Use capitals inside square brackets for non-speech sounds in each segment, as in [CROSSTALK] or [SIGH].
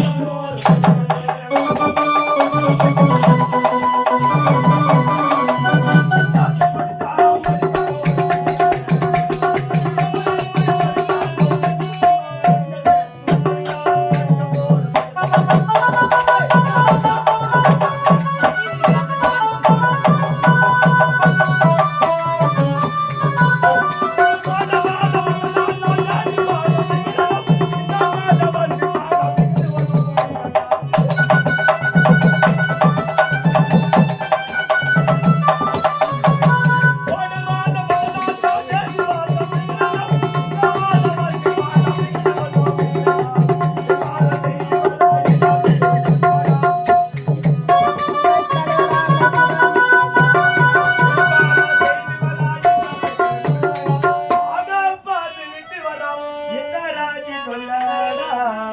Senhor.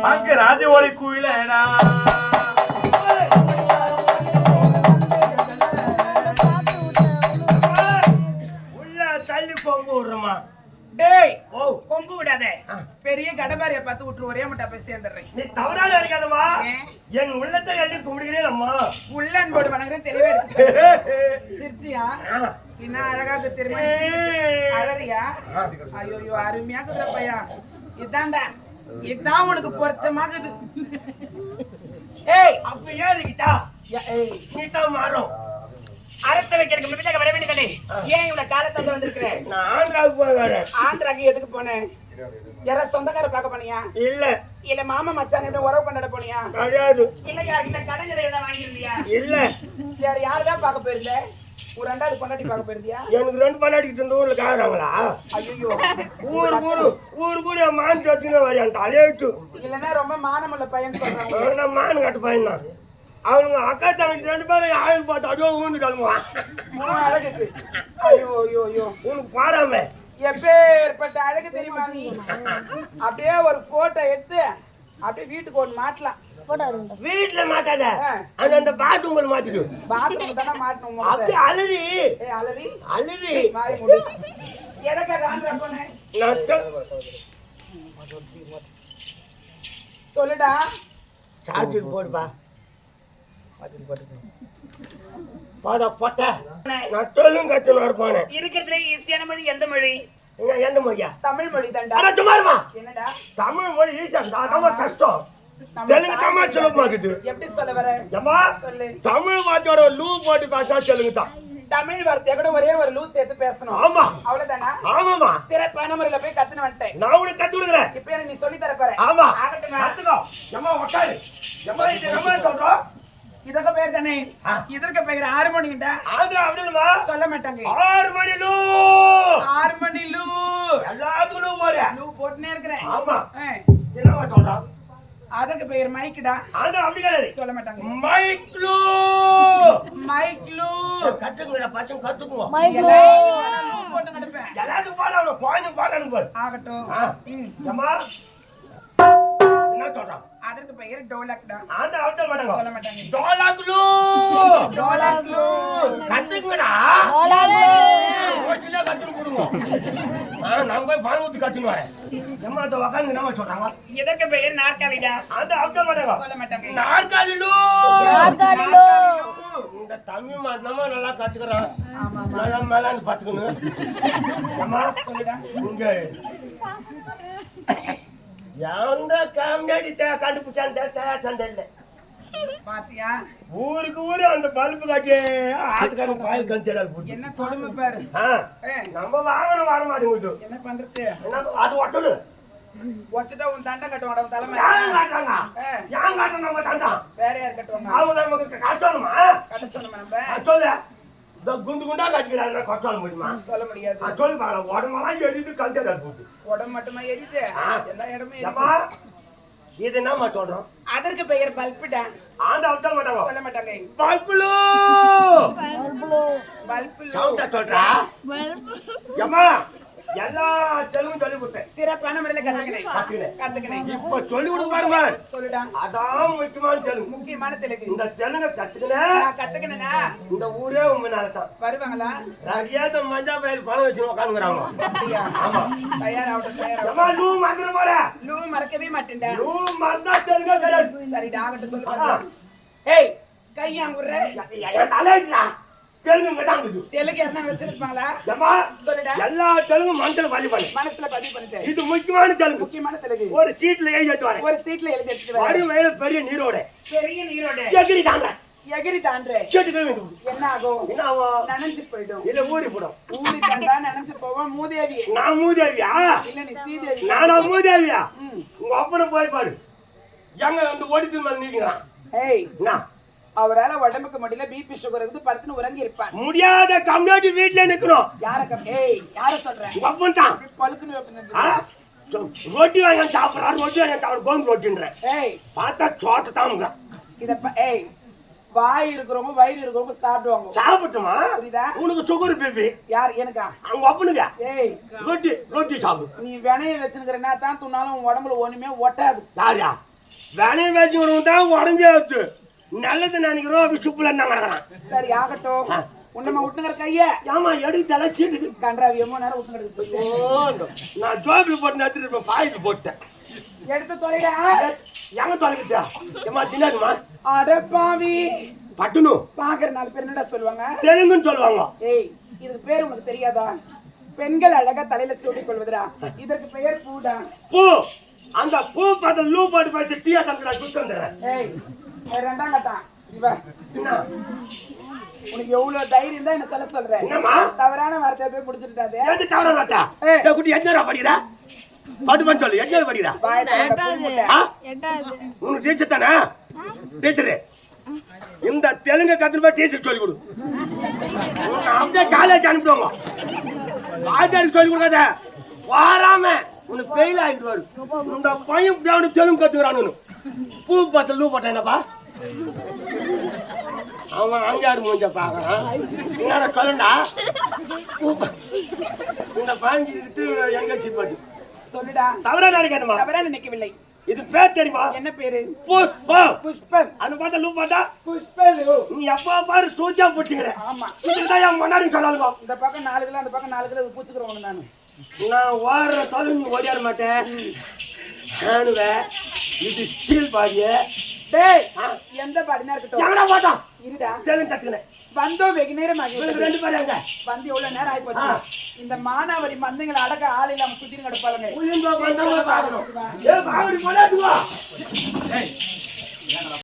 அங்க ராஜ ஒரு குயிலடா உள்ள தள்ளி கொம்பு விடுறமா. டேய் ஓ. கொம்பு விடாத. பெரிய கடபாரிய பார்த்து விட்டு ஒரே முட்டா போய் சேர்ந்துடுறேன். நீ தவறா நினைக்காதம்மா ஏன்? என் உள்ளத்தை எழுதி கும்பிடுகிறேன் அம்மா. உள்ளன் போடு வணங்குறேன் சொல்லு. [LAUGHS] சிரிச்சியா? என்ன அழகா இருக்கு தெரியுமா அழறியா? ஐயோ அருமையா குதிரை பையா இதான்டா இதான் உனக்கு பொருத்தமாகுது. ஏய் அப்ப ஏறிக்கிட்டா நீ தான் மாறும். அரச வைக்கிறதுக்கு முன்னாடி வர வேண்டியதானே ஏன் இவ்வளவு காலத்தால வந்திருக்கிற? நான் ஆந்திராவுக்கு போய் வரேன். ஆந்திராக்கு எதுக்கு போனேன்? யாராவது சொந்தக்கார பார்க்க போனியா? இல்ல. இல்ல மாமா மச்சான் எப்படி உறவு கொண்டாட போனியா? கிடையாது. இல்ல யார்கிட்ட கடன் கடை எதாவது வாங்கியிருந்தியா? இல்ல. வேற யாருதான் பார்க்க போயிருந்த? ஒரு ரெண்டாவது பொண்டாட்டி பார்க்க போயிருந்தியா? எனக்கு ரெண்டு பண்ணாடிக்கிட்டு இருந்த ஊர்ல காக்குறாங்களா ஐயோ ஊரு ஊரு ஊரு கூட என் மான் தலையெழுத்து இல்லன்னா ரொம்ப மானமுள்ள பையன் சொல்றாங்க. மான் கட்டு பையன் தான். அவனுங்க அக்கா தங்கச்சி ரெண்டு பேரும் ஆயுள் பார்த்து அப்படியே ஊந்துட்டாளுங்க. மூணு அழகுக்கு. ஐயோ ஐயோ ஐயோ. உனக்கு பாராம எப்பேற்பட்ட அழகு தெரியுமா நீ? அப்படியே ஒரு போட்டோ எடுத்து அப்படியே வீட்டுக்கு ஒன்று மாட்டலாம். வீட்டுல மாட்டாத. அந்த அந்த பாத்ரூம் மாத்திட்டு பாத்ரூம் தானே மாட்டணும் அப்படி. அலறி. அலறி. அலறி. சொல்லுடா. சார்ஜர் போடுப்பா. போட போட்ட. நான் சொல்லும் கத்துன்னு இருப்பானே இருக்கிறதுல ஈஸியான மொழி எந்த மொழி? என்ன எந்த மொழியா? தமிழ் மொழி சும்மாருமா என்னடா? தமிழ் மொழி ஈஸியா கஷ்டம். தெலுங்கு தமிழ் சுலபமா இருக்குது எப்படி சொல்ல வர? ஏம்மா சொல்லு. தமிழ் வார்த்தையோட லூ போட்டு பேசினா தெலுங்கு தான். தமிழ் வார்த்தைய கூட ஒரே ஒரு லூஸ் சேர்த்து பேசணும். ஆமா. அவ்வளவுதானா? ஆமாமா சிறப்பான முறையில போய் கத்துன்னு வந்துட்டேன். நான் உனக்கு கத்து கொடுக்குறேன். இப்ப எனக்கு நீ சொல்லி தர போற ஆமா. ஆகட்டுமா? கத்துக்கோ. ஏம்மா உட்காரு ஏம்மா இது நம்ம சொல்றோம்? இதற்கு பேர் தானே. இதற்கு பெயர் ஆறு மணிக்கிட்ட ஆந்திரா அப்படி இல்லைம்மா. சொல்ல மாட்டாங்க. ஆறு மணி லூ. ஆறு மணி லூ. எல்லாத்துக்கும் லூ லூ போட்டுனே இருக்கிறேன். ஆமா. என்னவா சொல்றான் அதற்கு பெயர் மைக்குடா ஆந்திரா அப்படி கிடையாது. சொல்ல மாட்டாங்க. மைக் லூ மைக் லூ கத்துக்குங்கடா பசங்க கத்துக்குவோம் எல்லாரும் லூ போட்டு நடப்பேன் எல்லாத்துக்கும் பாட அவனை குழந்தை பாடணும் பாரு ஆகட்டும் என்ன சொல்றான்? அதற்கு பெயர் டோலக்டா ஆந்திரா அவட்ட மாட்டாங்க. சொல்ல மாட்டாங்க. டோலாக் லூ டோலக் லூ கத்துக்குங்கடா ஓசில கத்துன்னு கொடுங்க. ஆ, நான் போய் பால் ஊத்தி கத்துன்னு வரேன். ஏம்மா அதை உக்காந்து என்ன சொல்றாங்க? இதற்கு பெயர் நாற்காலிடா? அந்த அவட்ட மாட்டாங்க. சொல்ல மாட்டாங்க. நாற்காலி லூ நாற்காலி இந்த தமிழ் மண்ணமா நல்லா கத்துக்கிறான். நல்லா மேலாந்து பாத்துக்கணும். சொல்லுடா. இங்க எந்த காமெடி கண்டுபிடிச்சான் தெரியல. பாத்தியா? ஊருக்கு ஊரு அந்த பல்பு காட்டி ஆட்டுக்காரன் பால் கழிச்சால் போட்டு. என்ன கொடுமை பாரு. நம்ம வாங்கணும் வர மாட்டேங்குது என்ன பண்றது? அது ஒட்டலு. வச்சுட்டா உன் தண்டை கட்டுவாங்க உன் தலைமை யாரும் காட்டுறாங்க. யான் காட்டுறோம் நம்ம தண்டான் வேற யார் கட்டுவாங்க? அவங்க நமக்கு கட்டணுமா? கட்ட சொன்னோம் நம்ம? அது சொல்லு. இந்த குண்டு குண்டா கட்டிக்கிறாங்க கட்டணும் முடியுமா சொல்ல முடியாது. அது சொல்லி பாருங்க உடம்பெல்லாம் எரியுது கழிச்சால் போட்டு உடம்பு மட்டுமா எரியுது. எல்லா இடமும் எரியுது. இது என்னம்மா சொல்றோம்? அதற்கு பெயர் பல்புடா. ஆந்த அவட்ட மாட்டாங்க. சொல்ல மாட்டாங்க. பல்புலு! பல்பு சவுண்டா சொல்றா? ஏம்மா? எல்லா தெலுங்கும் சொல்லி கொடுத்தேன். சிறப்பான முறையில கத்துக்கினேன். கத்துக்கினேன். இப்ப சொல்லி கொடுக்க பாருங்க. சொல்லுடா. அதான் முக்கியமான தெலுங்கு. முக்கியமான தெலுங்கு. இந்த தெலுங்க கத்துக்கினேன் நான் கத்துக்கினேனா? இந்த ஊரே உங்க தான் வருவாங்களா? ரடியாத மஞ்சா பயிர் பணம் வச்சு உட்காந்துக்கிறாங்க அப்படியா? தயாராகட்டும் லூ மறந்துட போற. லூ மறக்கவே மாட்டேன்டா. லூ மறந்தா தெலுங்க கிடையாது. சரிடா அவன்கிட்ட சொல்லு. ஏய் கையாங்குற என் தலையா தெலுங்கு தான் இருக்குது தெலுங்கு என்ன வச்சிருப்பாங்களா? சொல்லுடா. எல்லா தெலுங்கும் மனசுல பதிவு பண்ணு. மனசுல பதிவு பண்ணிட்டேன் இது முக்கியமான தெலுங்கு. முக்கியமான தெலுங்கு. ஒரு சீட்ல எழுதி ஒரு சீட்ல எழுதி வறுமையில பெரிய நீரோட. பெரிய நீரோட. எகிரி தாங்க எகிரி தாண்டே. என்ன ஆகும் என்ன ஆகும்? நனைஞ்சு போயிடும். இல்ல ஊறி போடும். ஊறி தாண்டா நினைச்சு போவோம். மூதேவி. நான் மூதேவியா? இல்ல நீ ஸ்ரீதேவி. நானா மூதேவியா. உங்க அப்பனை போய் பாரு. எங்க வந்து ஓடிச்சு மேல நீங்கிறான் ஏய். என்ன? அவரால உடம்புக்கு முடியல பிபி சுகர் இருந்து படுத்துன்னு உறங்கி இருப்பான் முடியாத கம்யூனிட்டி வீட்டுல நிக்கணும் யார ஏய் யார சொல்ற? உங்க அப்பன் தான் பழுக்குன்னு ரொட்டி வாங்கி சாப்பிடுறாரு ரொட்டி வாங்கி சாப்பிட கோந்து ரொட்டின்றேன் ஏய். பார்த்தா சோத்தை தான் இத ஏய் வாய் இருக்கிறவங்க வயிறு இருக்கிறவங்க சாப்பிடுவாங்க. சாப்பிட்டுமா? புரியுதா? உனக்கு சுகர் பிபி யார் எனக்கா? அவங்க அப்பனுங்க ஏய். ரொட்டி ரொட்டி சாப்பிடு. நீ வினைய வச்சுக்கிறனா தான் துணாலும் உன் உடம்புல ஒண்ணுமே ஒட்டாது. யாரியா? வேலையை வச்சுக்கிறவங்க தான் உடம்பே ஆகுது நல்லது நினைக்கிறோம் அப்படி சுப்புல என்ன கிடக்குறான் சரி ஆகட்டும். ஆ. உன்னம விட்டுங்கிற கைய. ஏமா எடுத்தல சீட்டுக்கு. கன்றாவி எம்மோ நேரம் விட்டுங்கிறது இந்த- நான் ஜோபில் போட்டு எடுத்துட்டு இருப்பேன் பாய்க்கு போட்டேன். எடுத்து தொலைடா. எங்க தொலைக்கிட்டா? ஏமா தின்னாதுமா? அடப்பாவி பட்டுனு. பாக்குற நாலு பேர் என்னடா சொல்லுவாங்க? தெலுங்குன்னு சொல்லுவாங்க. ஏய் இதுக்கு பேர் உனக்கு தெரியாதா? பெண்கள் அழகா தலையில சூடிக் கொள்வதுடா. இதற்கு பெயர் பூடா. பூ. அந்த பூ பார்த்து லூ போட்டு பேசி டீயா தந்து நான் சுட்டு வந்துடுறேன். ஏய், ரெண்டாம் என்ன? உனக்கு எவ்வளவு தைரியம் தான் என்ன சொல்ல சொல்ற? என்னம்மா? தவறான வார்த்தையை போய் முடிச்சிட்டாதே ஏது தவற மாட்டா ஏய். இந்த குட்டி எஜ்ஜரா படிக்கிறா? பாட்டு பண்ண சொல்லு எஜ்ஜரா படிக்கிறா? உனக்கு டீச்சர் தானே? டீச்சரு இந்த தெலுங்கு கத்துட்டு போய் டீச்சர் சொல்லி கொடு. அப்படியே காலேஜ் அனுப்பிடுவாங்க. வாத்தியாருக்கு சொல்லி கொடுக்காத. வாராம உனக்கு ஃபெயில் ஆகிடுவாரு இந்த பையன் தெலுங்கு கத்துக்கிறானு பூ பார்த்து லூ போட்டேன் என்னப்பா? அவன் அஞ்சாடு மூஞ்ச பாக்குறான் என்ன சொல்லண்டா இந்த பாஞ்சிக்கிட்டு எங்கேயாச்சு போட்டு? சொல்லுடா. தவறா நினைக்காதம்மா தவறா நினைக்கவில்லை. இது பேர் தெரியுமா? என்ன பேரு? புஷ்பம். புஷ்பன் அது பார்த்தா லூ பார்த்தா புஷ்பலு நீ எப்போ பாரு சூச்சா போச்சுங்கிற ஆமா. இதுதான் என் முன்னாடி சொல்லாதுமா இந்த பக்கம் நாலு கிலோ அந்த பக்கம் நாலு கிலோ பூச்சிக்கிறவங்க நானு நான் ஓடுற நீ ஓடியாட மாட்டேன் ஆணுவேன் இது ஸ்டீல் பாடிய. டேய் எந்த பாடினா இருக்கட்டும். இருடா. தெலுங்கு கத்துக்கினேன் வந்தோ வெகு நேரம் ரெண்டு பேரும் வந்து எவ்வளவு நேரம் ஆகி போச்சு. இந்த மானாவரி மந்தைங்களை அடக்க ஆள் இல்லாம சுத்தின்னு கிடப்பாளுங்க. பாவடி போடாதுவா